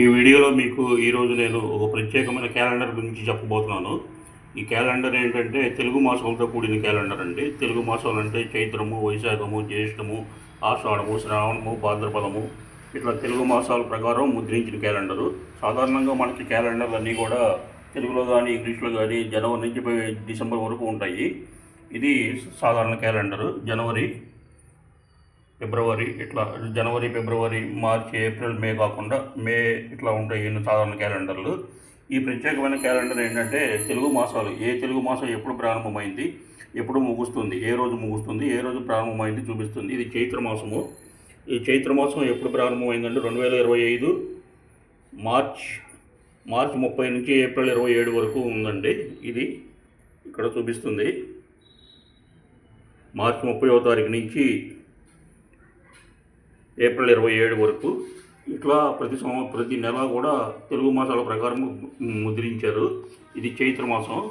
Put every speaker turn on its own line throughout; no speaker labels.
ఈ వీడియోలో మీకు ఈరోజు నేను ఒక ప్రత్యేకమైన క్యాలెండర్ గురించి చెప్పబోతున్నాను. ఈ క్యాలెండర్ ఏంటంటే తెలుగు మాసాలతో కూడిన క్యాలెండర్ అండి. తెలుగు మాసాలు అంటే చైత్రము వైశాఖము జ్యేష్ఠము ఆషాఢము శ్రావణము భాద్రపదము. ఇట్లా తెలుగు మాసాల ప్రకారం ముద్రించిన క్యాలెండరు. సాధారణంగా మనకి క్యాలెండర్లు అన్నీ కూడా తెలుగులో కానీ ఇంగ్లీష్లో కానీ జనవరి నుంచి డిసెంబర్ వరకు ఉంటాయి. ఇది సాధారణ క్యాలెండరు. జనవరి ఫిబ్రవరి ఇట్లా జనవరి ఫిబ్రవరి మార్చి ఏప్రిల్ మే కాకుండా మే ఇట్లా ఉంటాయి ఎన్ని సాధారణ క్యాలెండర్లు. ఈ ప్రత్యేకమైన క్యాలెండర్ ఏంటంటే తెలుగు మాసాలు. ఏ తెలుగు మాసం ఎప్పుడు ప్రారంభమైంది ఎప్పుడు ముగుస్తుంది ఏ రోజు ముగుస్తుంది ఏ రోజు ప్రారంభమైంది చూపిస్తుంది. ఇది చైత్ర మాసము. ఈ చైత్ర మాసం ఎప్పుడు ప్రారంభమైందంటే రెండు వేల ఇరవై ఐదు మార్చ్ మార్చ్ ముప్పై నుంచి ఏప్రిల్ ఇరవై ఏడు వరకు ఉందండి ఇది. ఇక్కడ చూపిస్తుంది. మార్చి ముప్పైవ తారీఖు నుంచి ఏప్రిల్ ఇరవై ఏడు వరకు ఇట్లా ప్రతి సంవ ప్రతి నెల కూడా తెలుగు మాసాల ప్రకారం ముద్రించారు. ఇది చైత్ర మాసం.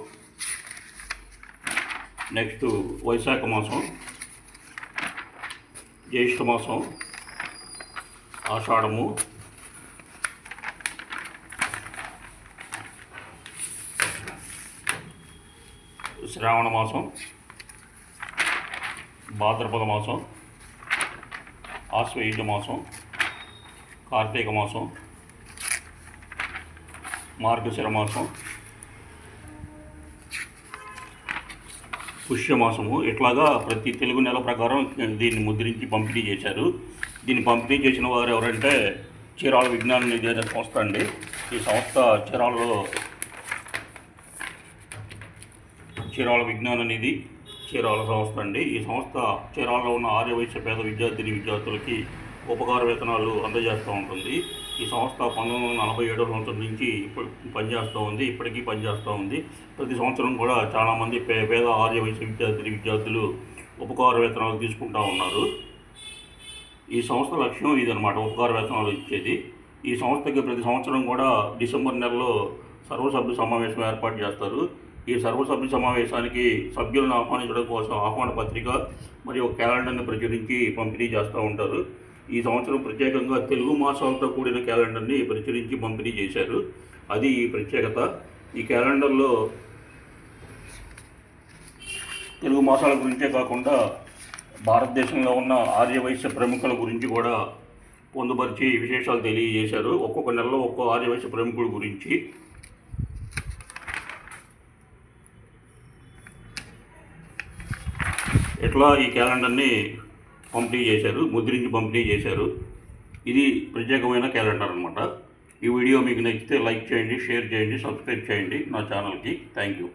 నెక్స్ట్ వైశాఖ మాసం. జ్యేష్ఠ మాసం. ఆషాఢము. శ్రావణ మాసం. భాద్రపద మాసం. ఆశ్వయుజ మాసం కార్తీక మాసం మార్గశిర మాసం పుష్యమాసము ఇట్లాగా ప్రతి తెలుగు నెల ప్రకారం దీన్ని ముద్రించి పంపిణీ చేశారు. దీన్ని పంపిణీ చేసిన వారు ఎవరంటే చీరాల విజ్ఞాన నిధి అనే సంస్థ అండి. ఈ సంస్థ చీరాలలో చీరాల విజ్ఞాన నిధి చీరాల సంస్థ అండి. ఈ సంస్థ చీరాలలో ఉన్న ఆర్యవైశ్య పేద విద్యార్థిని విద్యార్థులకి ఉపకార వేతనాలు అందజేస్తూ ఉంటుంది. ఈ సంస్థ పంతొమ్మిది వందల నలభై ఏడో సంవత్సరం నుంచి ఇప్పుడు పనిచేస్తూ ఉంది. ఇప్పటికీ పనిచేస్తూ ఉంది. ప్రతి సంవత్సరం కూడా చాలామంది పే పేద ఆర్యవైశ్య విద్యార్థిని విద్యార్థులు ఉపకార వేతనాలు తీసుకుంటూ ఉన్నారు. ఈ సంస్థ లక్ష్యం ఇదనమాట ఉపకార వేతనాలు ఇచ్చేది. ఈ సంస్థకి ప్రతి సంవత్సరం కూడా డిసెంబర్ నెలలో సర్వసభ్య సమావేశం ఏర్పాటు చేస్తారు. ఈ సర్వసభ్య సమావేశానికి సభ్యులను ఆహ్వానించడం కోసం ఆహ్వాన పత్రిక మరియు ఒక క్యాలెండర్ని ప్రచురించి పంపిణీ చేస్తూ ఉంటారు. ఈ సంవత్సరం ప్రత్యేకంగా తెలుగు మాసాలతో కూడిన క్యాలెండర్ని ప్రచురించి పంపిణీ చేశారు. అది ఈ ప్రత్యేకత. ఈ క్యాలెండర్లో తెలుగు మాసాల గురించే కాకుండా భారతదేశంలో ఉన్న ఆర్యవైశ్య ప్రముఖుల గురించి కూడా పొందుపరిచి విశేషాలు తెలియజేశారు. ఒక్కొక్క నెలలో ఒక్కో ఆర్యవైశ్య ప్రముఖుల గురించి ఇట్లా ఈ క్యాలెండర్ని పంపిణీ చేశారు ముద్రించి పంపిణీ చేశారు ఇది ప్రత్యేకమైన క్యాలెండర్ అనమాట ఈ వీడియో మీకు నచ్చితే లైక్ చేయండి షేర్ చేయండి సబ్స్క్రైబ్ చేయండి నా ఛానల్కి. Thank you.